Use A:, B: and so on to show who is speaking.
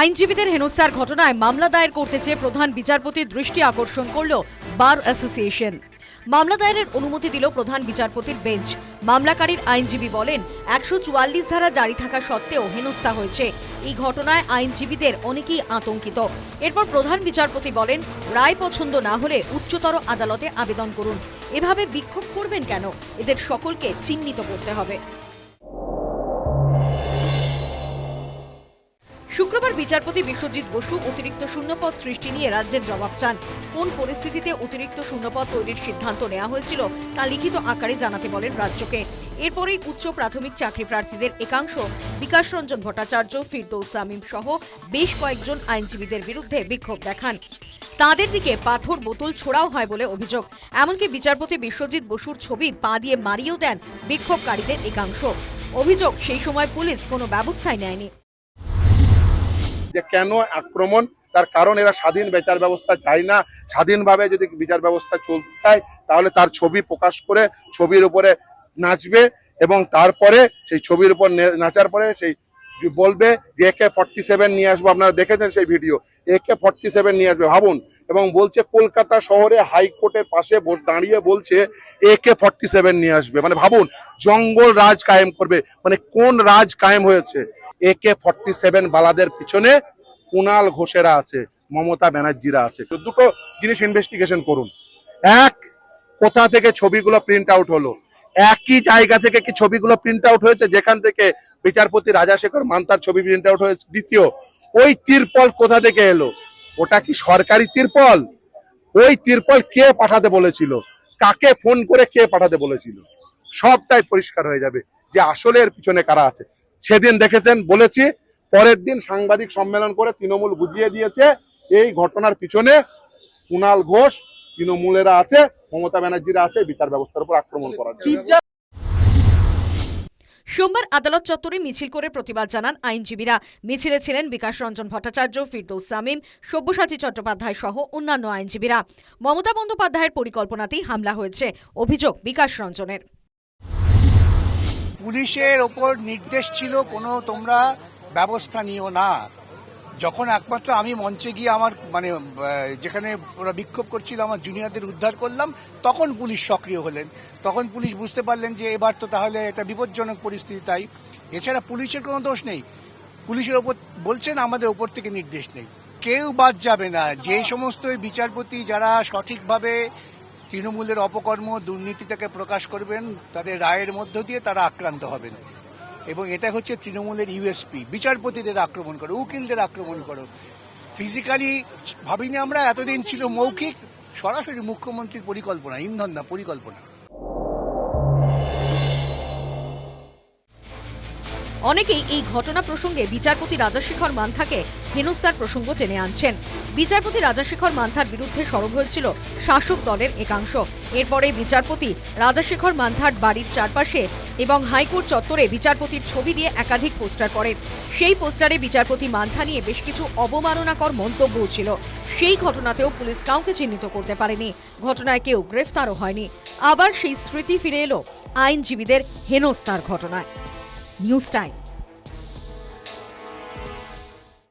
A: আইনজীবীদের হেনস্থার ঘটনায় মামলা দায়ের করতে চেয়ে প্রধান বিচারপতির দৃষ্টি আকর্ষণ করল বার অ্যাসোসিয়েশন। মামলা দায়েরের অনুমতি দিল প্রধান বিচারপতির বেঞ্চ। মামলাকারীর আইনজীবী বলেন, একশো চুয়াল্লিশ ধারা জারি থাকা সত্ত্বেও হেনস্থা হয়েছে। এই ঘটনায় আইনজীবীদের অনেকেই আতঙ্কিত। এরপর প্রধান বিচারপতি বলেন, রায় পছন্দ না হলে উচ্চতর আদালতে আবেদন করুন। এভাবে বিক্ষোভ করবেন কেন? এদের সকলকে চিহ্নিত করতে হবে। শুক্রবার বিচারপতি বিশ্বজিৎ বসু অতিরিক্ত শূন্যপদ সৃষ্টি নিয়ে রাজ্যের জবাব চান। কোন পরিস্থিতিতে অতিরিক্ত শূন্যপদ তৈরির সিদ্ধান্ত নেওয়া হয়েছিল তা লিখিত আকারে জানাতে বলেন রাজ্যকে। এরপরেই উচ্চ প্রাথমিক চাকরি প্রার্থীদের একাংশ বিকাশ রঞ্জন ভট্টাচার্য, ফিরদৌস সামিম সহ বেশ কয়েকজন আইনজীবীদের বিরুদ্ধে বিক্ষোভ দেখান। তাদের দিকে পাথর বোতল ছোড়াও হয় বলে অভিযোগ। এমনকি বিচারপতি বিশ্বজিৎ বসুর ছবি পা দিয়ে মারিয়েও দেন বিক্ষোভকারীদের একাংশ। অভিযোগ সেই সময় পুলিশ কোনো ব্যবস্থাই নেয়নি।
B: যে কেন আক্রমণ, তার কারণ এরা স্বাধীন বিচার ব্যবস্থা চায় না। স্বাধীনভাবে যদি বিচার ব্যবস্থা চলতে চায় তাহলে তার ছবি প্রকাশ করে ছবির উপরে নাচবে এবং তারপরে সেই ছবির উপর নাচার পরে সেই বলবে যে, একে ফর্টি সেভেন নিয়ে আসব। আপনারা দেখেছেন সেই ভিডিও একে ফর্টি সেভেন নিয়ে আসবে। ভাবুন এবং বলছে কলকাতা শহরে হাইকোর্টের পাশে দাঁড়িয়ে বলছে একে ফর্টি সেভেন নিয়ে আসবে। মানে ভাবুন, জঙ্গল রাজ কায়েম করবে। মানে কোন রাজ কায়েম হয়েছে? একে ফর্টি সেভেন বালাদের পিছনে কুণাল ঘোষেরা আছে, মমতা ব্যানার্জিরা আছে। তো দুটো জিনিস ইনভেস্টিগেশন করুন। এক, কোথা থেকে ছবিগুলো প্রিন্ট আউট হলো? একই জায়গা থেকে কি ছবিগুলো প্রিন্ট আউট হয়েছে? যেখান থেকে বিচারপতি রাজাশেখর মান্তার ছবি প্রিন্ট আউট হয়েছে? দ্বিতীয়, ওই তিরপল কোথা থেকে এলো? ওটা কি সরকারি তিরপল? ওই তিরপল কে পাঠাতে বলেছিল? কাকে ফোন করে কে পাঠাতে বলেছিল? সবটাই পরিষ্কার হয়ে যাবে যে আসলে এর পিছনে কারা আছে। সেদিন দেখেছেন, বলেছি, পরের দিন সাংবাদিক সম্মেলন করে তৃণমূল বুঝিয়ে দিয়েছে এই ঘটনার পিছনে কুণাল ঘোষ, তৃণমূলেরা আছে, মমতা ব্যানার্জিরা আছে, বিচার ব্যবস্থার উপর আক্রমণ জন্য।
A: সোমবার আদালত চত্বরে মিছিল করে প্রতিবাদ জানান আইনজীবীরা। মিছিলে ছিলেন বিকাশ রঞ্জন ভট্টাচার্য, ফিরদৌস সামিম, সব্যসাচী চট্টোপাধ্যায় সহ অন্যান্য আইনজীবীরা। মমতা বন্দ্যোপাধ্যায়ের পরিকল্পনাতেই হামলা হয়েছে, অভিযোগ বিকাশ রঞ্জনের।
C: পুলিশের ওপর নির্দেশ ছিল কোনো তোমরা ব্যবস্থা নিও না। যখন একমাত্র আমি মঞ্চে গিয়ে আমার মানে যেখানে ওরা বিক্ষোভ করছিল, আমার জুনিয়রদের উদ্ধার করলাম, তখন পুলিশ সক্রিয় হলেন। তখন পুলিশ বুঝতে পারলেন যে এবার তো তাহলে এটা বিপজ্জনক পরিস্থিতি, তাই। এছাড়া পুলিশের কোনো দোষ নেই। পুলিশের ওপর, বলছেন আমাদের ওপর থেকে নির্দেশ নেই। কেউ বাদ যাবে না। যে সমস্ত বিচারপতি যারা সঠিকভাবে তৃণমূলের অপকর্ম, দুর্নীতিটাকে প্রকাশ করবেন, তাদের রায়ের মধ্য দিয়ে তারা আক্রান্ত হবেন। এবং এটা হচ্ছে তৃণমূলের ইউএসপি বিচারপতিদের আক্রমণ করো, উকিলদের আক্রমণ করো। ফিজিক্যালি ভাবিনি আমরা, এতদিন ছিল মৌখিক, সরাসরি মুখ্যমন্ত্রীর পরিকল্পনা, ইন্ধন না, পরিকল্পনা।
A: অনেকেই এই ঘটনা প্রসঙ্গে বিচারপতি রাজাশেখর মান্থাকে হেনস্থার প্রসঙ্গ টেনে আনছেন। বিচারপতি রাজাশেখর মান্থার বিরুদ্ধে সরব হয়েছিল শাসক দলের একাংশ। এরপরে বিচারপতি রাজাশেখর মান্থার বাড়ির চারপাশে এবং হাইকোর্ট চত্বরে বিচারপতির ছবি দিয়ে একাধিক পোস্টার করে সেই পোস্টারে বিচারপতি মান্থা নিয়ে বেশ কিছু অবমাননাকর মন্তব্যও ছিল। সেই ঘটনাতেও পুলিশ কাউকে চিহ্নিত করতে পারেনি। ঘটনায় কেউ গ্রেফতারও হয়নি। আবার সেই স্মৃতি ফিরে এলো আইনজীবীদের হেনস্থার ঘটনায়। News time